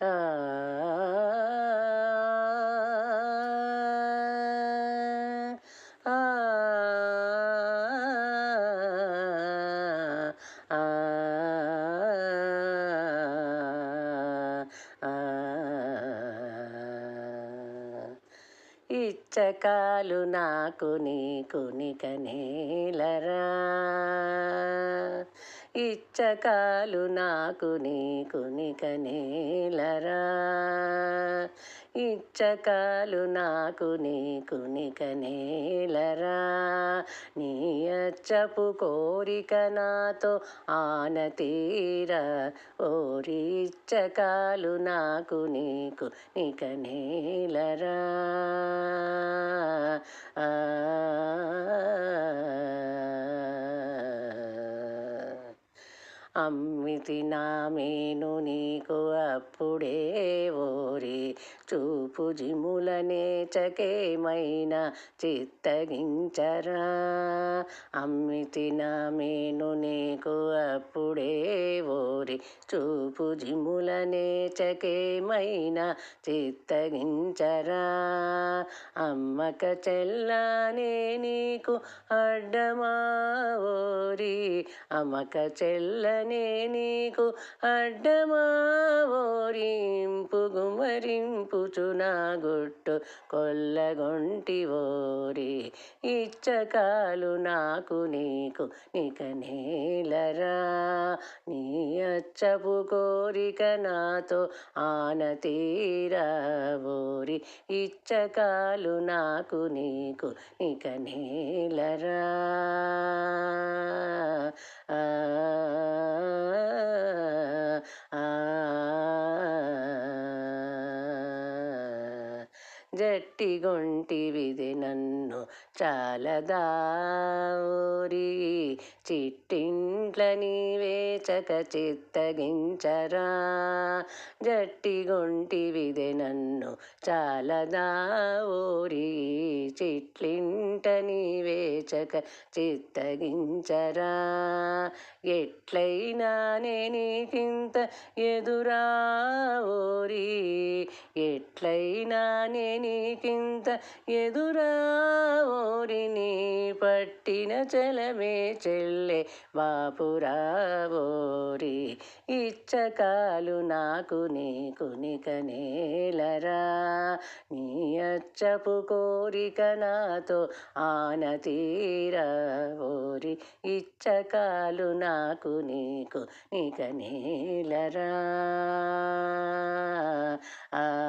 ఆ ఆ ఇచ్చకాలు నాకు నీకు నిక నేలరా. ఇచ్చకాలు నాకు నీకు నికనేలరా. ఇచ్చకాలు నాకు నీకు నికనేలరా. నీ అచ్చపు కోరిక నాతో ఆనతీరా ఓరి ఇచ్చకాలు నాకు నీకు నికనేలరా. ఆ అమ్మితి నా మేను నీకు అప్పుడే ఓరి చూపు జిములనే చకేమైనా చిత్తగించరా? అమ్మితి నా మేను నీకు అప్పుడే ఓరి చూపు జిములనే చకేమైనా చిత్తగించరా? అమ్మక చెల్లానే నీకు అడ్డమా ఓరి? అమ్మక చెల్లనే నీకు అడ్డమా ఓరింపు గుమరింపుచు నా గుట్టు కొల్లగొంటి ఓరి. ఇచ్చకాలు నాకు నీకు నిక నేలరా. నీ అచ్చపు కోరిక నాతో ఆనతీరా ఓరి. ఇచ్చకాలు నాకు నీకు నిక నేలరా. ఆ. ఆ జట్టి గొంటివిది నన్ను చాలదా చిట్టిన్ ఇంట్ల నీవేచక చిత్తగించరా. జట్టి గొంటివిది నన్ను చాలదా ఓరి. చిట్లింట నీవేచక చిత్తగించరా. ఎట్లయినా నీకింత ఎదురా ఓరి. ఎట్లయినా నేనికింత ఎదురా ఓరి. నీ పట్టిన చలమే చెల్లె బాపురా పురావోరి ఇచ్చకాలు నాకు నీకు నిక నేలరా. నీ అచ్చపు కోరిక నాతో ఆనతీరవోరి ఇచ్చకాలు నాకు నీకు నిక నేలరా ఆ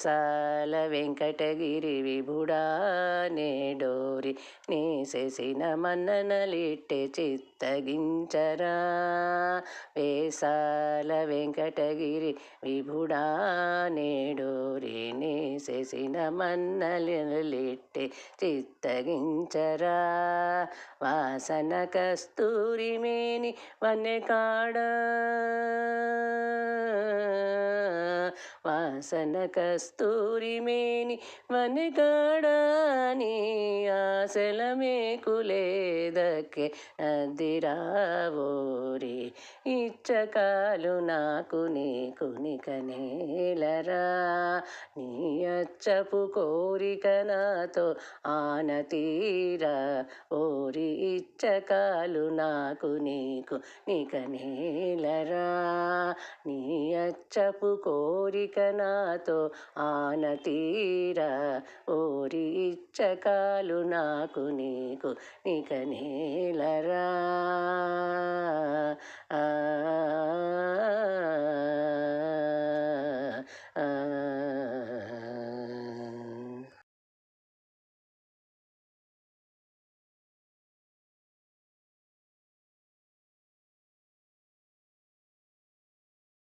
వేసాల వెంకటగిరి విభుడా నేడోరి నేసేసిన మన్ననలిట్టె చిత్తగించరా. వేసాల వెంకటగిరి విభుడా నేడోరి నేసేసిన మన్నలిట్టె చిత్తగించరా. వాసన కస్తూరి మేని వన్నె కాడా. వాసన కస్తూరిమేని వనగాడాని వనగాడని ఆశల మేకులేదకే నదిరావోరి ఇచ్చకాలు నాకు నీకు నికనేలరా నీ అచ్చపు కోరిక నాతో ఆనతీరా. ఓరి ఇచ్చకాలు నాకు నీకు నికనేలరా నీ అచ్చపు కోరిక ఇక నాతో ఆన తీరా. ఓరి ఇచ్చకాలు నాకు నీకు నిక నేలరా.